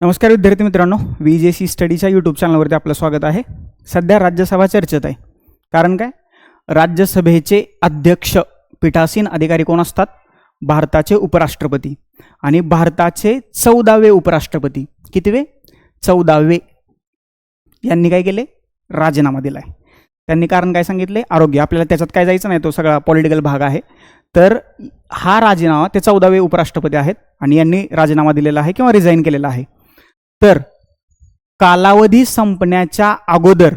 नमस्कार विद्यार्थी मित्रांनो व्ही जे सी स्टडीच्या यूट्यूब चॅनलवरती आपलं स्वागत आहे. सध्या राज्यसभा चर्चेत आहे. कारण काय? राज्यसभेचे अध्यक्ष पीठासीन अधिकारी कोण असतात? भारताचे उपराष्ट्रपती आणि भारताचे चौदावे उपराष्ट्रपती. कितीवे? चौदावे. यांनी काय केले? राजीनामा दिला आहे त्यांनी कारण काय सांगितले? आरोग्य. आपल्याला त्याच्यात काय जायचं नाही तो सगळा पॉलिटिकल भाग आहे. तर हा राजीनामा ते चौदावे उपराष्ट्रपती आहेत आणि यांनी राजीनामा दिलेला आहे किंवा रिझाईन केलेला आहे. तर कालावधी संपण्याच्या अगोदर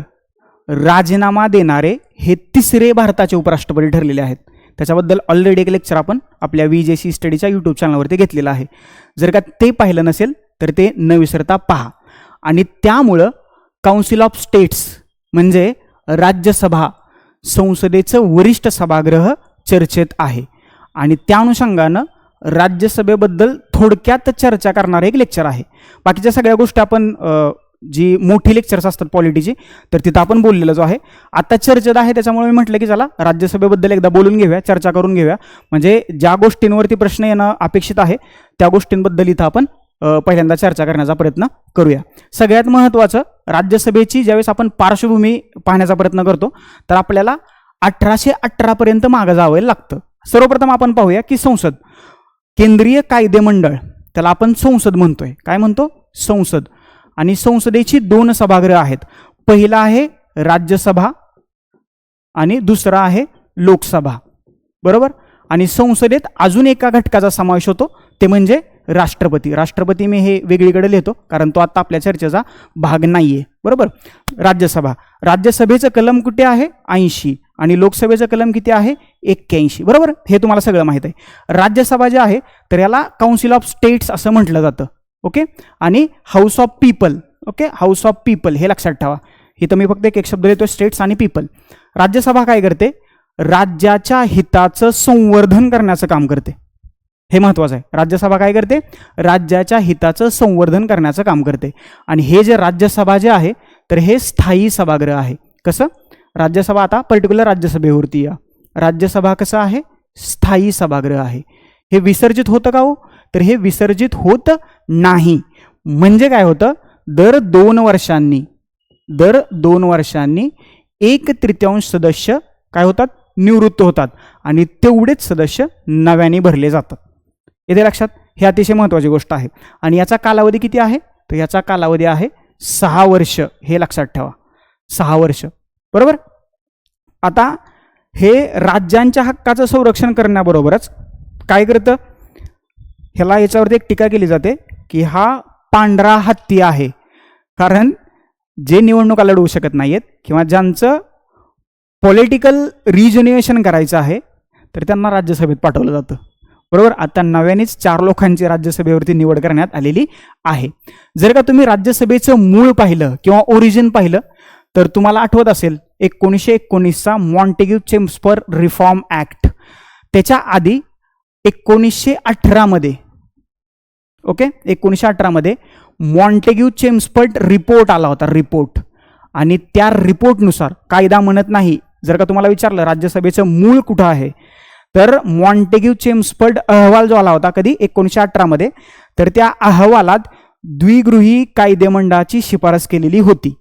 राजीनामा देणारे हे तिसरे भारताचे उपराष्ट्रपती ठरलेले आहेत. त्याच्याबद्दल ऑलरेडी एक लेक्चर आपण आपल्या व्ही जे सी स्टडीच्या यूट्यूब चॅनलवरती घेतलेलं आहे. जर का ते पाहिलं नसेल तर ते न विसरता पहा. आणि त्यामुळं काउन्सिल ऑफ स्टेट्स म्हणजे राज्यसभा संसदेचं वरिष्ठ सभागृह चर्चेत आहे. आणि त्या अनुषंगानं राज्यसभेबद्दल थोडक्यात चर्चा करणारं एक लेक्चर आहे. बाकीच्या सगळ्या गोष्टी आपण जी मोठी लेक्चर्स असतात पॉलिटीची तर तिथं आपण बोललेलं जो आहे. आता चर्चेत आहे त्याच्यामुळे मी म्हटलं की चला राज्यसभेबद्दल एकदा बोलून घेऊया चर्चा करून घेऊया. म्हणजे ज्या गोष्टींवरती प्रश्न येणं अपेक्षित आहे त्या गोष्टींबद्दल इथं आपण पहिल्यांदा चर्चा करण्याचा प्रयत्न करूया. सगळ्यात महत्त्वाचं राज्यसभेची ज्यावेळेस आपण पार्श्वभूमी पाहण्याचा प्रयत्न करतो तर आपल्याला अठराशे अठरापर्यंत मागं जावं लागतं. सर्वप्रथम आपण पाहूया की संसद. केंद्रीय कायदे मंडळ त्याला आपण संसद म्हणतोय. काय म्हणतो? संसद. आणि संसदेची दोन सभागृह आहेत. पहिला आहे राज्यसभा आणि दुसरा आहे लोकसभा. बरोबर? आणि संसदेत अजून एका घटकाचा समावेश होतो ते म्हणजे राष्ट्रपती. राष्ट्रपती मी हे वेगळीकडे लिहितो कारण तो आता आपल्या चर्चेचा भाग नाही आहे बरोबर? राज्यसभा. राज्यसभेचं कलम कुठे आहे? ऐंशी. आणि लोकसभेचं कलम किती आहे? एक्क्याऐंशी. बरोबर? हे तुम्हाला सगळं माहीत आहे. राज्यसभा जे आहे तर याला काउन्सिल ऑफ स्टेट्स असं म्हटलं जातं. ओके? आणि house of people okay? House of people हे लक्षात ठेवा. इथं मी फक्त एक एक शब्द देतो स्टेट्स आणि पीपल राज्यसभा काय करते? राज्याच्या हिताचं संवर्धन करण्याचं काम करते. हे महत्त्वाचं आहे. राज्यसभा काय करते? राज्याच्या हिताचं संवर्धन करण्याचं काम करते. आणि हे जे राज्यसभा जे आहे तर हे स्थायी सभागृह आहे. कसं? राज्यसभा आता पर्टिक्युलर राज्यसभेवरती या. राज्यसभा कसं आहे? स्थायी सभागृह आहे. हे विसर्जित होतं का हो? तर हे विसर्जित होत नाही. म्हणजे काय होतं? दर दोन वर्षांनी दर दोन वर्षांनी एक तृतीयांश सदस्य काय होतात? निवृत्त होतात. आणि तेवढेच सदस्य नव्याने भरले जातात. येथे लक्षात? हे अतिशय महत्त्वाची गोष्ट आहे. आणि याचा कालावधी किती आहे? तर याचा कालावधी आहे सहा वर्ष. हे लक्षात ठेवा. सहा वर्ष. बरोबर? आता हे राज्यांच्या हक्काचं संरक्षण करण्याबरोबरच काय करतं? ह्याला याच्यावरती एक टीका केली जाते की हा पांढरा हत्ती आहे. कारण जे निवडणुका लढवू शकत नाही आहेत किंवा ज्यांचं पॉलिटिकल रिजन्युएशन करायचं आहे तर त्यांना राज्यसभेत पाठवलं जातं. बरोबर? आता नव्यानेच चार लोकांची राज्यसभेवरती निवड करण्यात आलेली आहे. जर का तुम्ही राज्यसभेचं मूळ पाहिलं किंवा ओरिजिन पाहिलं तर तुम्हाला आठवत असेल एकोणीसशे एकोणीसचा मॉन्टेग्यू चेम्स्पर रिफॉर्म ॲक्ट. त्याच्या आधी एकोणीसशे अठरामध्ये ओके? एकोणीसशे अठरामध्ये मॉन्टेग्यू चेम्सपर्ट रिपोर्ट आला होता रिपोर्ट. आणि त्या रिपोर्टनुसार कायदा म्हणत नाही जर का तुम्हाला विचारलं राज्यसभेचं मूळ कुठं आहे तर मॉन्टेग्यू चेम्सपर्ट अहवाल जो आला होता कधी? एकोणीसशे अठरामध्ये. तर त्या अहवालात द्विगृही कायदेमंडळाची शिफारस केलेली होती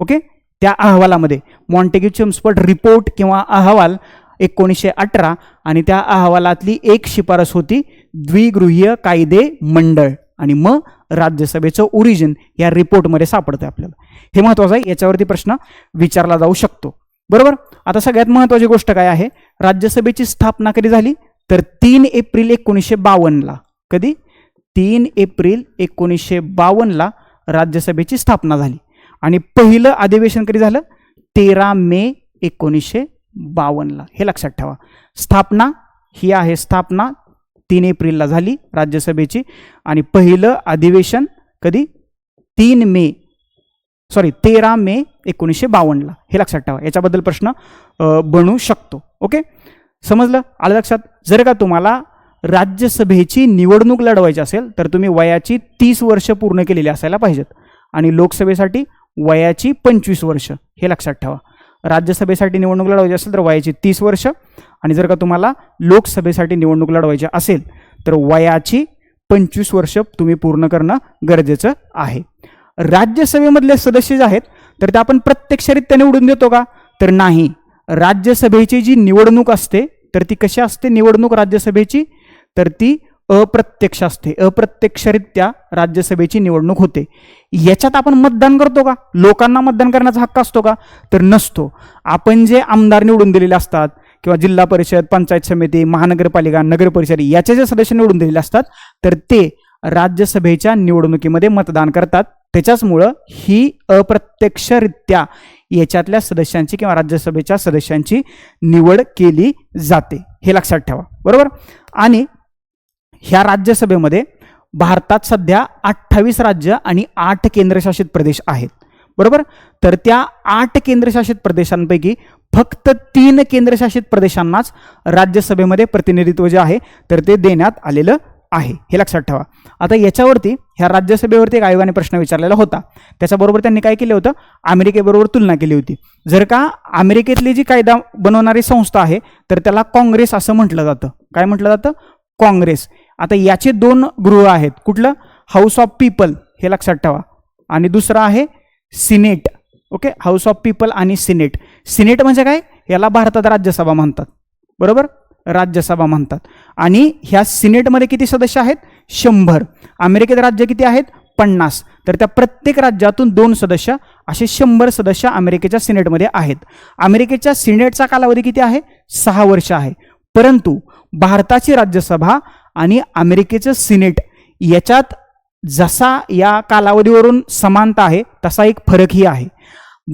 ओके? त्या अहवालामध्ये. मॉन्टेग्यू चेम्स्पर्ट रिपोर्ट किंवा अहवाल एकोणीसशे अठरा आणि त्या अहवालातली एक शिफारस होती द्विगृहीय कायदे मंडळ. आणि मग राज्यसभेचं ओरिजिन या रिपोर्टमध्ये सापडतं आपल्याला. हे महत्त्वाचं आहे याच्यावरती प्रश्न विचारला जाऊ शकतो. बरोबर? आता सगळ्यात महत्त्वाची गोष्ट काय आहे? राज्यसभेची स्थापना कधी झाली? तर तीन एप्रिल एकोणीसशे बावन्नला. कधी? तीन एप्रिल एकोणीसशे बावन्नला राज्यसभेची स्थापना झाली. आणि पहिलं अधिवेशन कधी झालं? तेरा मे एकोणीसशे बावन्नला. हे लक्षात ठेवा. स्थापना ही आहे स्थापना तीन एप्रिलला झाली राज्यसभेची. आणि पहिलं अधिवेशन कधी? तीन मे सॉरी तेरा मे एकोणीसशे बावन्नला. हे लक्षात ठेवा. याच्याबद्दल प्रश्न बनू शकतो. ओके? समजलं? आलं लक्षात? जर का तुम्हाला राज्यसभेची निवडणूक लढवायची असेल तर तुम्ही वयाची तीस वर्ष पूर्ण केलेली असायला पाहिजेत. आणि लोकसभेसाठी वयाची पंचवीस वर्ष हे लक्षात ठेवा. राज्यसभेसाठी निवडणूक लढवायची असेल तर वयाची तीस वर्ष आणि जर का तुम्हाला लोकसभेसाठी निवडणूक लढवायची असेल तर वयाची पंचवीस वर्ष तुम्ही पूर्ण करणं गरजेचं आहे. राज्यसभेमधले सदस्य जे आहेत तर ते आपण प्रत्यक्षरित्या निवडून देतो का? तर नाही. राज्यसभेची जी निवडणूक असते तर ती कशी असते? निवडणूक राज्यसभेची तर ती अप्रत्यक्ष असते. अप्रत्यक्षरित्या राज्यसभेची निवडणूक होते. याच्यात आपण मतदान करतो का? लोकांना मतदान करण्याचा हक्क असतो का? तर नसतो. आपण जे आमदार निवडून दिलेले असतात किंवा जिल्हा परिषद पंचायत समिती महानगरपालिका नगर परिषद याचे जे सदस्य निवडून दिलेले असतात तर ते राज्यसभेच्या निवडणुकीमध्ये मतदान करतात. त्याच्याचमुळं ही अप्रत्यक्षरित्या याच्यातल्या सदस्यांची किंवा राज्यसभेच्या सदस्यांची निवड केली जाते. हे लक्षात ठेवा. बरोबर? आणि ह्या राज्यसभेमध्ये भारतात सध्या अठ्ठावीस राज्य आणि आठ केंद्रशासित प्रदेश आहेत. बरोबर? तर त्या आठ केंद्रशासित प्रदेशांपैकी फक्त तीन केंद्रशासित प्रदेशांनाच राज्यसभेमध्ये प्रतिनिधित्व जे आहे तर ते देण्यात आलेलं आहे. हे लक्षात ठेवा. आता याच्यावरती ह्या राज्यसभेवरती एक आयोगाने प्रश्न विचारलेला होता. त्याच्याबरोबर त्यांनी काय केलं होतं? अमेरिकेबरोबर तुलना केली होती. जर का अमेरिकेतली जी कायदा बनवणारी संस्था आहे तर त्याला काँग्रेस असं म्हटलं जातं. काय म्हटलं जातं? काँग्रेस. आता याचे दोन गृह आहेत. कुठलं? हाऊस ऑफ पीपल हे लक्षात ठेवा. आणि दुसरं आहे senate okay house of people आणि सिनेट सिनेट म्हणजे काय? याला भारतात राज्यसभा म्हणतात. बरोबर? राज्यसभा म्हणतात. आणि ह्या सिनेटमध्ये किती सदस्य आहेत? शंभर. अमेरिकेत राज्य किती आहेत? पन्नास. तर त्या प्रत्येक राज्यातून दोन सदस्य असे शंभर सदस्य अमेरिकेच्या सिनेटमध्ये आहेत. अमेरिकेच्या सिनेटचा कालावधी किती आहे? सहा वर्ष आहे. परंतु भारताची राज्यसभा आणि अमेरिकेचं सिनेट याच्यात जसा या कालावधीवरून समानता आहे तसा एक फरकही आहे.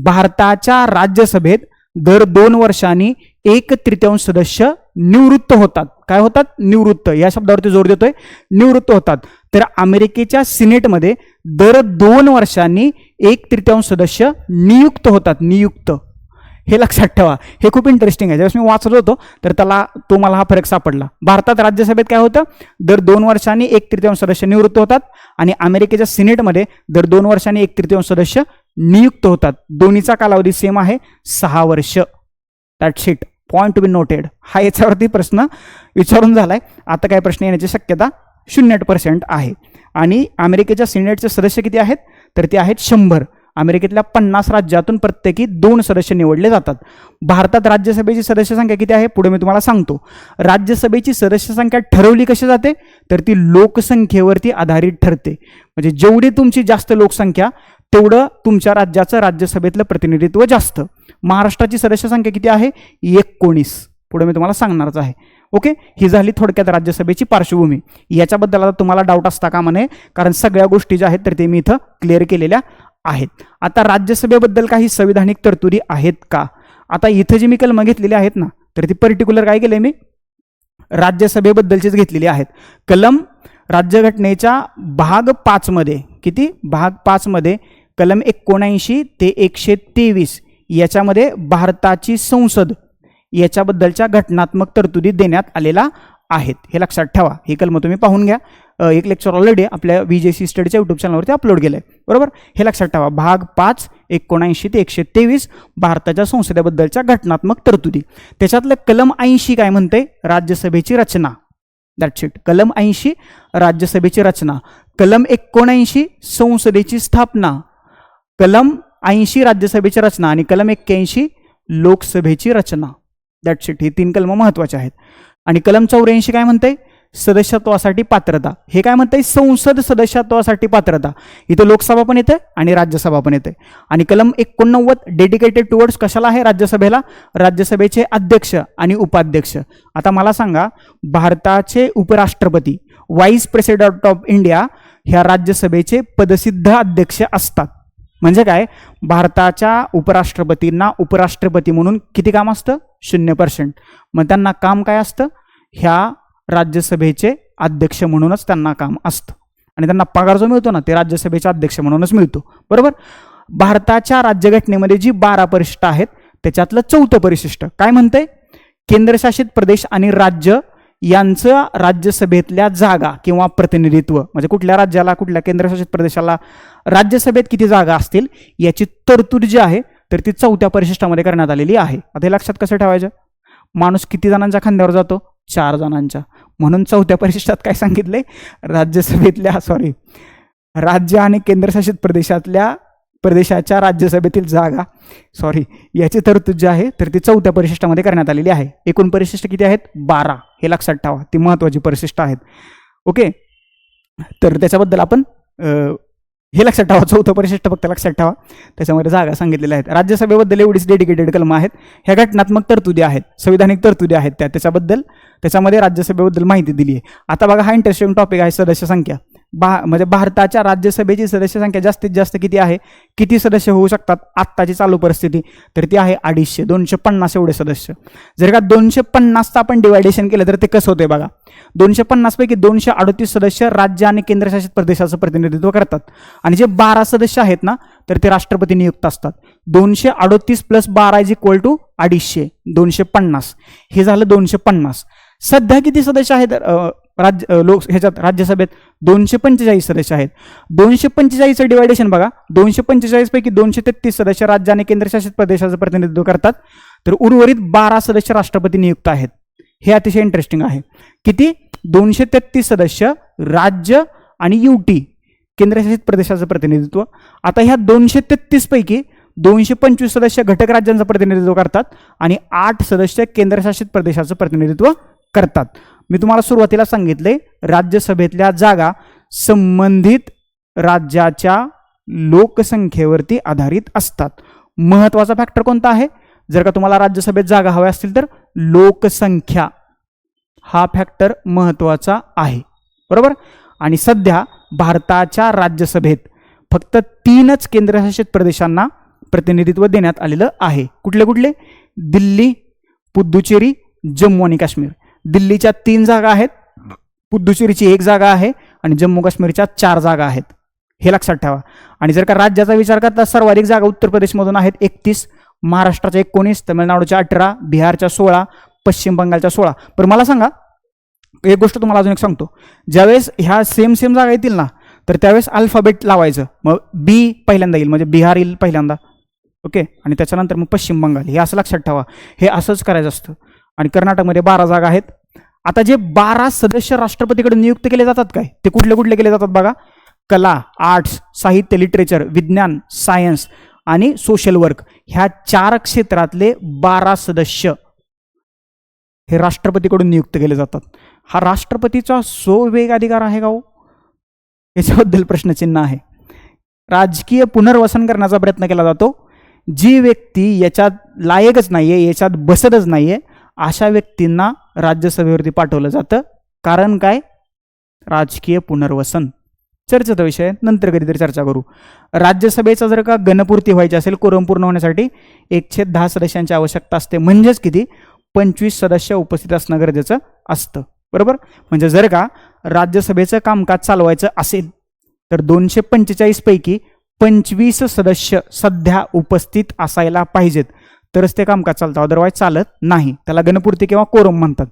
भारताच्या राज्यसभेत दर दोन वर्षांनी एक तृतीयांश सदस्य निवृत्त होतात. काय होतात? निवृत्त. या शब्दावरती जोर देतोय. निवृत्त होतात. तर अमेरिकेच्या सिनेटमध्ये दर दोन वर्षांनी एक तृतीयांश सदस्य नियुक्त होतात. नियुक्त. हे लक्षात ठेवा. हे खूप इंटरेस्टिंग आहे. ज्यावेळेस मी वाचत होतो तर त्याला तो मला हा फरक सापडला. भारतात राज्यसभेत काय होतं? दर दोन वर्षांनी एक तृतीयांश सदस्य निवृत्त होतात आणि अमेरिकेच्या सिनेटमध्ये दर दोन वर्षांनी एक तृतीयांश सदस्य नियुक्त होतात. दोन्हीचा कालावधी सेम आहे सहा वर्ष. That sheet point to be noted हा याच्यावरती प्रश्न विचारून झालाय. आता काय प्रश्न येण्याची शक्यता? शून्य पर्सेंट आहे. आणि अमेरिकेच्या सिनेटचे सदस्य किती आहेत? तर ते आहेत शंभर. अमेरिकेतल्या पन्नास राज्यातून प्रत्येकी दोन सदस्य निवडले जातात. भारतात राज्यसभेची सदस्य संख्या किती आहे? पुढे मी तुम्हाला सांगतो. राज्यसभेची सदस्य संख्या ठरवली कशी जाते? तर ती लोकसंख्येवरती आधारित ठरते. म्हणजे जेवढी तुमची जास्त लोकसंख्या तेवढं तुमच्या राज्याचं राज्यसभेतलं प्रतिनिधित्व जास्त. महाराष्ट्राची सदस्य संख्या किती आहे? एकोणीस. पुढे मी तुम्हाला सांगणारच आहे. ओके? ही झाली थोडक्यात राज्यसभेची पार्श्वभूमी. याच्याबद्दल आता तुम्हाला डाऊट असता का नये कारण सगळ्या गोष्टी ज्या आहेत तर ते मी इथं क्लिअर केलेल्या आहेत. आता राज्यसभेबद्दल काही संविधानिक तरतुदी आहेत का? आता इथं जी मी कलमं घेतलेली आहेत ना तर ती पर्टिक्युलर काय केलं मी? राज्यसभेबद्दलचीच घेतलेली आहेत. कलम राज्यघटनेच्या भाग पाचमध्ये किती? भाग पाचमध्ये कलम एकोणऐंशी ते एकशे तेवीस याच्यामध्ये भारताची संसद याच्याबद्दलच्या घटनात्मक तरतुदी देण्यात आलेला आहेत. हे लक्षात ठेवा. हे कलम तुम्ही पाहून घ्या. एक लेक्चर ऑलरेडी आपल्या व्ही जे सी स्टडीच्या यूट्यूब चॅनलवरती अपलोड केलं आहे बरोबर? हे लक्षात ठेवा. भाग पाच एकोणऐंशी ते एकशे तेवीस भारताच्या संसदेबद्दलच्या घटनात्मक तरतुदी. त्याच्यातलं कलम ऐंशी काय म्हणते राज्यसभेची रचना. दॅट शीट कलम ऐंशी राज्यसभेची रचना. कलम एकोणऐंशी संसदेची स्थापना. कलम ऐंशी राज्यसभेची रचना. आणि कलम एक्क्याऐंशी लोकसभेची रचना. दॅट शीट ही तीन कलमं महत्त्वाची आहेत. आणि कलम चौऱ्याऐंशी काय म्हणते सदस्यत्वासाठी पात्रता. हे काय म्हणते संसद सदस्यत्वासाठी पात्रता. इथं लोकसभा पण येते आणि राज्यसभा पण येते आणि कलम एकोणनव्वद डेडिकेटेड टुवर्ड्स कशाला आहे राज्यसभेला? राज्यसभेचे अध्यक्ष आणि उपाध्यक्ष. आता मला सांगा भारताचे उपराष्ट्रपती व्हाईस प्रेसिडेंट ऑफ इंडिया ह्या राज्यसभेचे पदसिद्ध अध्यक्ष असतात. म्हणजे काय? भारताच्या उपराष्ट्रपतींना उपराष्ट्रपती म्हणून किती काम असतं? शून्य पर्सेंट मग त्यांना काम काय असतं? ह्या राज्यसभेचे अध्यक्ष म्हणूनच त्यांना काम असतं. आणि त्यांना पगार जो मिळतो ना ते राज्यसभेचे अध्यक्ष म्हणूनच मिळतो. बरोबर? भारताच्या राज्यघटनेमध्ये जी बारा परिशिष्ट आहेत त्याच्यातलं चौथं परिशिष्ट काय म्हणतंय? केंद्रशासित प्रदेश आणि राज्य यांचं राज्यसभेतल्या जागा किंवा प्रतिनिधित्व म्हणजे कुठल्या राज्याला कुठल्या केंद्रशासित प्रदेशाला राज्यसभेत किती जागा असतील याची तरतूद जी आहे तर ती चौथ्या परिशिष्टामध्ये करण्यात आलेली आहे. आता हे लक्षात कसं ठेवायचं? माणूस किती जणांच्या खांद्यावर जातो? चार जणांच्या. म्हणून चौथ्या परिशिष्टात काय सांगितले राज्यसभेतल्या सॉरी राज्य आणि केंद्रशासित प्रदेशातल्या प्रदेशाच्या राज्यसभेतील जागा सॉरी याची तरतूद जी आहे तर ती चौथ्या परिशिष्टामध्ये करण्यात आलेली आहे. एकूण परिशिष्ट किती आहेत? बारा. हे लक्षात ठेवा. ती महत्त्वाची परिशिष्ट आहेत. ओके? तर त्याच्याबद्दल आपण हे लक्षात ठेवा चौथं परिशिष्ट फक्त लक्षात ठेवा. त्याच्यामध्ये जागा सांगितलेल्या आहेत. राज्यसभेबद्दल एवढीच डेडिकेटेड कलम आहेत. ह्या घटनात्मक तरतुदी आहेत संविधानिक तरतुदी आहेत त्या त्याच्याबद्दल. त्याच्यामध्ये राज्यसभेबद्दल माहिती दिली आहे आता बघा हा इंटरेस्टिंग टॉपिक आहे सदस्य संख्या बा म्हणजे भारताच्या राज्यसभेची सदस्य संख्या जास्तीत जास्त किती आहे? किती सदस्य होऊ शकतात? आत्ताची चालू परिस्थिती. तर ती आहे अडीचशे दोनशे पन्नास एवढे सदस्य. जर का दोनशे पन्नासचं आपण डिवायडेशन केलं तर ते कसं होतंय बघा? दोनशे पन्नासपैकी दोनशे अडतीस सदस्य राज्य आणि केंद्रशासित प्रदेशाचं प्रतिनिधित्व करतात. आणि जे बारा सदस्य आहेत ना तर ते राष्ट्रपती नियुक्त असतात. दोनशे अडतीस प्लस बारा इज इक्वल टू अडीचशे दोनशे पन्नास. हे झालं दोनशे पन्नास. सध्या किती सदस्य आहेत? राज्य लोक ह्याच्यात राज्यसभेत दोनशे पंचेचाळीस सदस्य आहेत. दोनशे पंचेचाळीसचं डिवायडेशन बघा. दोनशे पंचेचाळीसपैकी दोनशे तेहतीस सदस्य राज्य आणि केंद्रशासित प्रदेशाचं प्रतिनिधित्व करतात. तर उर्वरित बारा सदस्य राष्ट्रपती नियुक्त आहेत. हे अतिशय इंटरेस्टिंग आहे. किती? दोनशे तेहतीस सदस्य राज्य आणि युटी केंद्रशासित प्रदेशाचं प्रतिनिधित्व. आता ह्या दोनशे तेहत्तीसपैकी दोनशे पंचवीस सदस्य घटक राज्यांचं प्रतिनिधित्व करतात आणि आठ सदस्य केंद्रशासित प्रदेशाचं प्रतिनिधित्व करतात. मी तुम्हाला सुरुवातीला सांगितले राज्यसभेतल्या जागा संबंधित राज्याच्या लोकसंख्येवरती आधारित असतात. महत्त्वाचा फॅक्टर कोणता आहे? जर का तुम्हाला राज्यसभेत जागा हव्या असतील तर लोकसंख्या हा फॅक्टर महत्त्वाचा आहे. बरोबर? आणि सध्या भारताच्या राज्यसभेत फक्त तीनच केंद्रशासित प्रदेशांना प्रतिनिधित्व देण्यात आलेलं आहे. कुठले कुठले? दिल्ली पुद्दुचेरी जम्मू आणि काश्मीर. दिल्लीच्या तीन जागा आहेत. पुद्दुचेरीची एक जागा आहे आणि जम्मू काश्मीरच्या चार जागा आहेत. हे लक्षात ठेवा. आणि जर का राज्याचा विचार करता सर्वाधिक जागा उत्तर प्रदेशमधून आहेत एकतीस महाराष्ट्राच्या एकोणीस तमिळनाडूच्या अठरा बिहारच्या सोळा पश्चिम बंगालच्या सोळा. पण मला सांगा एक गोष्ट तुम्हाला अजून एक सांगतो. ज्यावेळेस ह्या सेम सेम जागा येतील ना तर त्यावेळेस अल्फाबेट लावायचं. मग बी पहिल्यांदा येईल म्हणजे बिहार येईल पहिल्यांदा. ओके? आणि त्याच्यानंतर मग पश्चिम बंगाल. हे असं लक्षात ठेवा. हे असंच करायचं असतं. आणि कर्नाटकमध्ये बारा जागा आहेत. आता जे बारा सदस्य राष्ट्रपतीकडे नियुक्त केले जातात काय? ते कुठले कुठले केले जातात बघा? कला आर्ट्स साहित्य लिटरेचर विज्ञान सायन्स आणि सोशल वर्क ह्या चार क्षेत्रातले बारा सदस्य हे राष्ट्रपतीकडून नियुक्त केले जातात. हा राष्ट्रपतीचा सोवेग अधिकार आहे का हो? याच्याबद्दल प्रश्नचिन्ह आहे. राजकीय पुनर्वसन करण्याचा प्रयत्न केला जातो. जी व्यक्ती याच्यात लायकच नाही आहे याच्यात बसतच नाही आहे अशा व्यक्तींना राज्यसभेवरती पाठवलं जातं. कारण काय? राजकीय पुनर्वसन. चर्चेचा विषय नंतर कधीतरी चर्चा करू. राज्यसभेचा जर का गणपूर्ती व्हायची असेल कोरम पूर्ण होण्यासाठी एकशे दहा सदस्यांची आवश्यकता असते. म्हणजेच किती? पंचवीस सदस्य उपस्थित असणं गरजेचं असतं. बरोबर? म्हणजे जर का राज्यसभेचं कामकाज चालवायचं असेल तर दोनशे पंचेचाळीसपैकी पंचवीस सदस्य सध्या उपस्थित असायला पाहिजेत. तरच ते कामकाज चालतं. अदरवाईज चालत नाही. त्याला गणपूर्ती किंवा कोरम म्हणतात.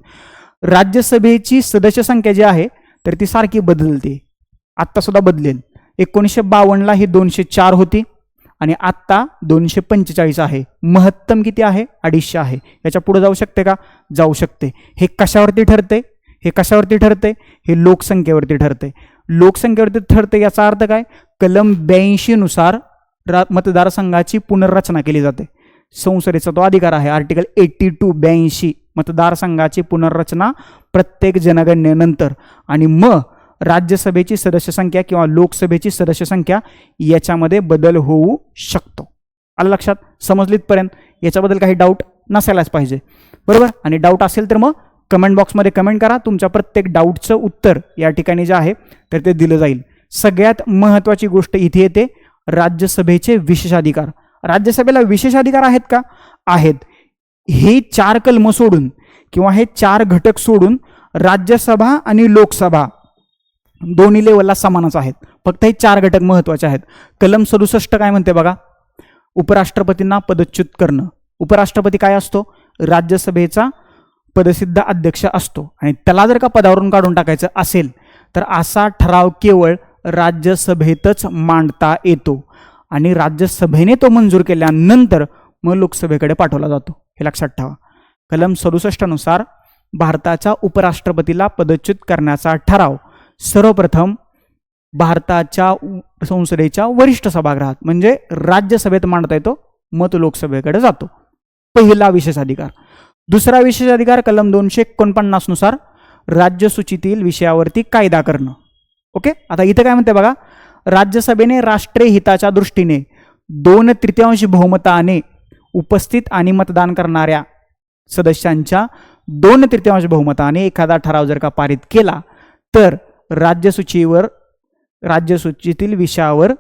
राज्यसभेची सदस्य संख्या जी आहे तर ती सारखी बदलते. आत्तासुद्धा बदलेल. एकोणीसशे बावन्नला ही दोनशे चार होती आणि आत्ता दोनशे पंचेचाळीस आहे. महत्तम किती आहे? अडीचशे आहे. याच्यापुढे जाऊ शकते का? जाऊ शकते. हे कशावरती ठरते? हे कशावरती ठरते? हे लोकसंख्येवरती ठरते. लोकसंख्येवरती ठरते याचा अर्थ काय? कलम ब्याऐंशीनुसार रा मतदारसंघाची पुनर्रचना केली जाते. संसदेचा तो अधिकार आहे. आर्टिकल एट्टी टू ब्याऐंशी मतदारसंघाची पुनर्रचना प्रत्येक जनगणनेनंतर. आणि मग राज्यसभेची सदस्य संख्या किंवा लोकसभेची सदस्य संख्या याच्यामध्ये बदल होऊ शकतो. आलं लक्षात? समजलीतपर्यंत याच्याबद्दल काही डाऊट नसायलाच पाहिजे. बरोबर? आणि डाऊट असेल तर मग कमेंट बॉक्समध्ये कमेंट करा. तुमच्या प्रत्येक डाऊटचं उत्तर या ठिकाणी जे आहे तर ते दिलं जाईल. सगळ्यात महत्त्वाची गोष्ट इथे येते राज्यसभेचे विशेषाधिकार. राज्यसभेला विशेष अधिकार आहेत का? आहेत. हे चार कलम सोडून किंवा हे चार घटक सोडून राज्यसभा आणि लोकसभा दोन्ही लेवलला समानच आहेत. फक्त हे चार घटक महत्त्वाचे आहेत. कलम सदुसष्ट काय म्हणते बघा? उपराष्ट्रपतींना पदच्युत करणं. उपराष्ट्रपती काय असतो? राज्यसभेचा पदसिद्ध अध्यक्ष असतो. आणि त्याला जर का पदावरून काढून टाकायचं असेल तर असा ठराव केवळ राज्यसभेतच मांडता येतो. आणि राज्यसभेने तो मंजूर केल्यानंतर मग लोकसभेकडे पाठवला जातो. हे लक्षात ठेवा. कलम सदुसष्टनुसार भारताच्या उपराष्ट्रपतीला पदच्युत करण्याचा ठराव सर्वप्रथम भारताच्या संसदेच्या वरिष्ठ सभागृहात म्हणजे राज्यसभेत मांडता येतो मत लोकसभेकडे जातो. पहिला विशेष अधिकार दुसरा विशेष अधिकार कलम दोनशे एकोणपन्नासनुसार राज्यसूचीतील विषयावरती कायदा करणं. ओके? आता इथं काय म्हणते बघा राज्यसभेने राष्ट्रीय हिताच्या दृष्टीने दोन तृतीयांश बहुमताने उपस्थित आणि मतदान करणाऱ्या सदस्यांच्या दोन तृतीयांश बहुमताने एखादा ठराव जर का पारित केला तर राज्यसूचीवर राज्यसूचीतील विषयावर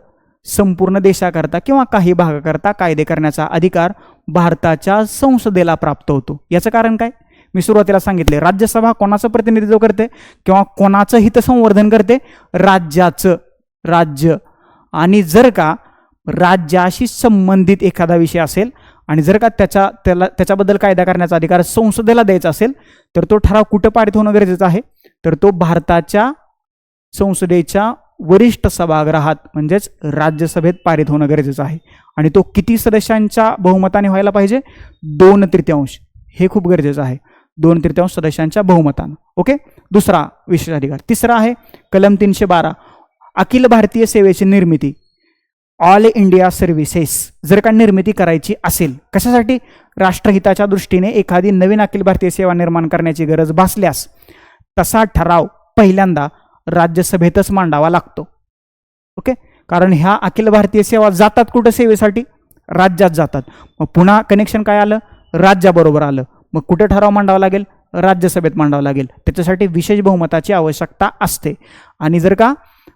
संपूर्ण देशाकरता किंवा काही भागाकरता कायदे करण्याचा अधिकार भारताच्या संसदेला प्राप्त होतो. याचं कारण काय? मी सुरुवातीला सांगितले राज्यसभा कोणाचं प्रतिनिधित्व करते किंवा कोणाचं हितसंवर्धन करते? राज्याचं. राज्य. आणि जर का राज्याशी संबंधित एखादा विषय असेल आणि जर का त्याच्या त्याला त्याच्याबद्दल कायदा करण्याचा अधिकार संसदेला द्यायचा असेल तर तो ठराव कुठं पारित होणं गरजेचं आहे? तर तो भारताच्या संसदेच्या वरिष्ठ सभागृहात म्हणजेच राज्यसभेत पारित होणं गरजेचं आहे. आणि तो किती सदस्यांच्या बहुमताने व्हायला पाहिजे? दोन तृतीयांश. हे खूप गरजेचं आहे. दोन तृतीयांश सदस्यांच्या बहुमतानं. ओके? दुसरा विशेष अधिकार. तिसरा आहे कलम तीनशे बारा. अखिल भारतीय सेवेची निर्मिती. ऑल इंडिया सर्व्हिसेस जर का निर्मिती करायची असेल कशासाठी? राष्ट्रहिताच्या दृष्टीने एखादी नवीन अखिल भारतीय सेवा निर्माण करण्याची गरज भासल्यास तसा ठराव पहिल्यांदा राज्यसभेतच मांडावा लागतो. ओके? कारण ह्या अखिल भारतीय सेवा जातात कुठं सेवेसाठी? राज्यात जातात. मग पुन्हा कनेक्शन काय आलं? राज्याबरोबर आलं. मग कुठे ठराव मांडावा लागेल? राज्यसभेत मांडावा लागेल. त्याच्यासाठी विशेष बहुमताची आवश्यकता असते. आणि जर का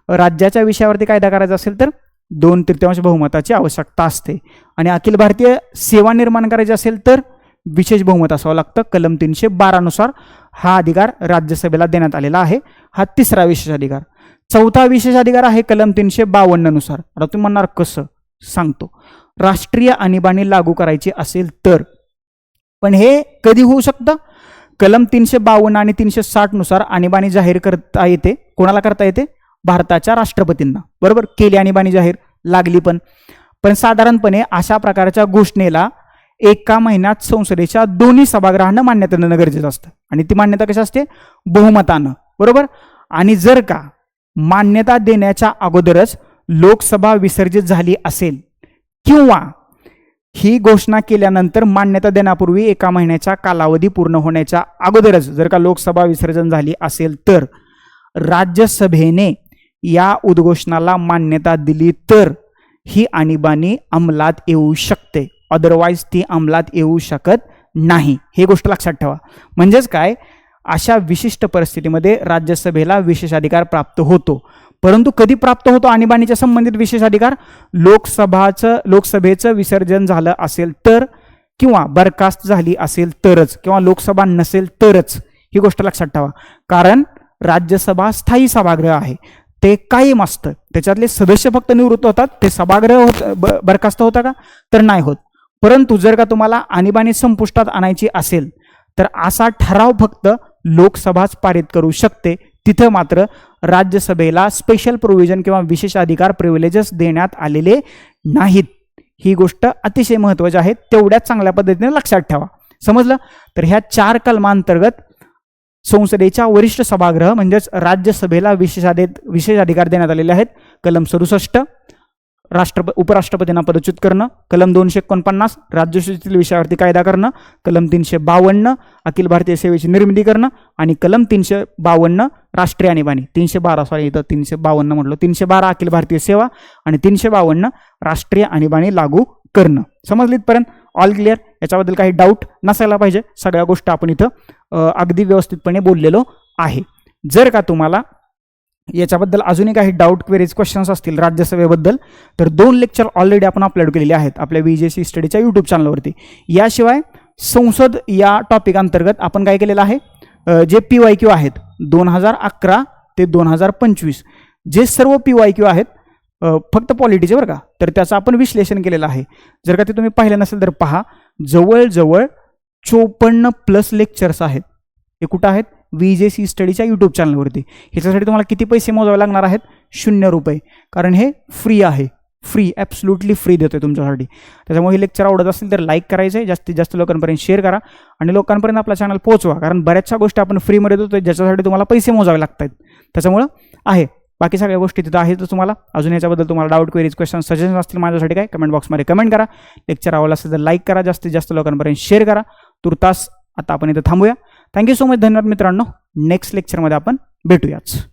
राज्याच्या विषयावरती कायदा करायचा असेल तर दोन तृतीयांश बहुमताची आवश्यकता असते. आणि अखिल भारतीय सेवा निर्माण करायची असेल तर विशेष बहुमत असावं लागतं. कलम तीनशे बारानुसार हा अधिकार राज्यसभेला देण्यात आलेला आहे. हा तिसरा विशेष अधिकार. चौथा विशेष अधिकार आहे कलम तीनशे बावन्ननुसार आता तुम्ही म्हणणार कसं? सांगतो. राष्ट्रीय आणीबाणी लागू करायची असेल तर. पण हे कधी होऊ शकतं? कलम तीनशे बावन्न आणि तीनशे साठनुसार आणीबाणी जाहीर करता येते. कोणाला करता येते? भारताच्या राष्ट्रपतींना. बरोबर? केली आणीबाणी जाहीर. लागली पण. पण साधारणपणे अशा प्रकारच्या घोषणेला एका महिन्यात संसदेच्या दोन्ही सभागृहांना मान्यता देणं गरजेचं असतं. आणि ती मान्यता कशी असते? बहुमतानं. बरोबर? आणि जर का मान्यता देण्याच्या अगोदरच लोकसभा विसर्जित झाली असेल किंवा ही घोषणा केल्यानंतर मान्यता देण्यापूर्वी एका महिन्याच्या कालावधी पूर्ण होण्याच्या अगोदरच जर का लोकसभा विसर्जन झाली असेल तर राज्यसभेने या उद्घोषणाला मान्यता दिली तर ही आणीबाणी अंमलात येऊ शकते. अदरवाईज ती अंमलात येऊ शकत नाही. हे गोष्ट लक्षात ठेवा. म्हणजेच काय? अशा विशिष्ट परिस्थितीमध्ये राज्यसभेला विशेष अधिकार प्राप्त होतो. परंतु कधी प्राप्त होतो आणीबाणीच्या संबंधित विशेषाधिकार लोकसभाचं लोकसभेचं विसर्जन झालं असेल तर किंवा बरखास्त झाली असेल तरच किंवा लोकसभा नसेल तरच ही गोष्ट लक्षात ठेवा. कारण राज्यसभा स्थायी सभागृह आहे. ते कायम असतं. त्याच्यातले सदस्य फक्त निवृत्त होतात. ते सभागृह होत ब- बरखास्त होता का? तर नाही होत. परंतु जर का तुम्हाला आणीबाणी संपुष्टात आणायची असेल तर असा ठराव फक्त लोकसभाच पारित करू शकते. तिथं मात्र राज्यसभेला स्पेशल प्रोव्हिजन किंवा विशेष अधिकार प्रिव्हिलेजेस देण्यात आलेले नाहीत. ही गोष्ट अतिशय महत्त्वाची आहे. तेवढ्याच चांगल्या पद्धतीने लक्षात ठेवा. समजलं? तर ह्या चार कलमांतर्गत संसदेच्या वरिष्ठ सभागृह म्हणजेच राज्यसभेला विशेषाधि विशेष अधिकार देण्यात आलेले आहेत. कलम सदुसष्ट राष्ट्रप उपराष्ट्रपतींना पदच्युत करणं. कलम दोनशे एकोणपन्नास राज्यसूचीतील विषयावरती कायदा करणं. कलम तीनशे बावन्न अखिल भारतीय सेवेची निर्मिती करणं. आणि कलम तीनशे बावन्न राष्ट्रीय आणीबाणी. तीनशे बारा सॉरी इथं तीनशे बावन्न म्हटलं. तीनशे बारा अखिल भारतीय सेवा. आणि तीनशे बावन्न राष्ट्रीय आणीबाणी लागू करणं. समजली इथपर्यंत ऑल क्लिअर याच्याबद्दल काही डाऊट नसायला पाहिजे. सगळ्या गोष्टी आपण इथं अगदी व्यवस्थितपणे बोललेलो आहे. जर का तुम्हाला याच्याबद्दल अजूनही काही डाऊट क्वेरीज क्वेश्चन्स असतील राज्यसभेबद्दल तर दोन लेक्चर ऑलरेडी आपण अपलोड केलेले आहेत आपल्या बी जे सी स्टडीच्या यूट्यूब चॅनलवरती याशिवाय संसद या टॉपिक अंतर्गत आपण काय केलेलं आहे? जे पी वाय क्यू आहेत दोन हजार अकरा ते दोन हजार पंचवीस जे सर्व पी वाय क्यू आहेत फक्त पॉलिटीचे बरं का. तर त्याचं आपण विश्लेषण केलेलं आहे. जर का ते तुम्ही पाहिलं नसेल तर पहा. जवळजवळ चोपन्न प्लस लेक्चर्स आहेत. हे कुठं आहेत? व्ही जे सी स्टडीच्या यूट्यूब चॅनलवरती ह्याच्यासाठी तुम्हाला किती पैसे मोजावे लागणार आहेत? शून्य रुपये. कारण हे फ्री आहे. फ्री ॲब्सल्युटली फ्री देतो आहे तुमच्यासाठी. त्याच्यामुळे हे लेक्चर आवडत असेल तर लाईक करायचं आहे जास्तीत जास्त लोकांपर्यंत शेअर करा. आणि लोकांपर्यंत आपला चॅनल पोहोचवा. कारण बऱ्याचशा गोष्टी आपण फ्रीमध्ये देतो ज्याच्यासाठी तुम्हाला पैसे मोजावे लागतात त्याच्यामुळं आहे. बाकी सगळ्या गोष्टी तिथं आहेतच तुम्हाला. अजून याच्याबद्दल तुम्हाला डाऊट क्वेरीज क्वेश्चन सजेशन असतील माझ्यासाठी काय कमेंट बॉक्समध्ये कमेंट करा. लेक्चर आवडलं असेल तर लाईक करा जास्तीत जास्त लोकांपर्यंत शेअर करा. तुर्तास आता आपण इथं थांबूया. थँक्यू सो मच धन्यवाद मित्रांनो. नेक्स्ट लेक्चरमध्ये आपण भेटूयाच.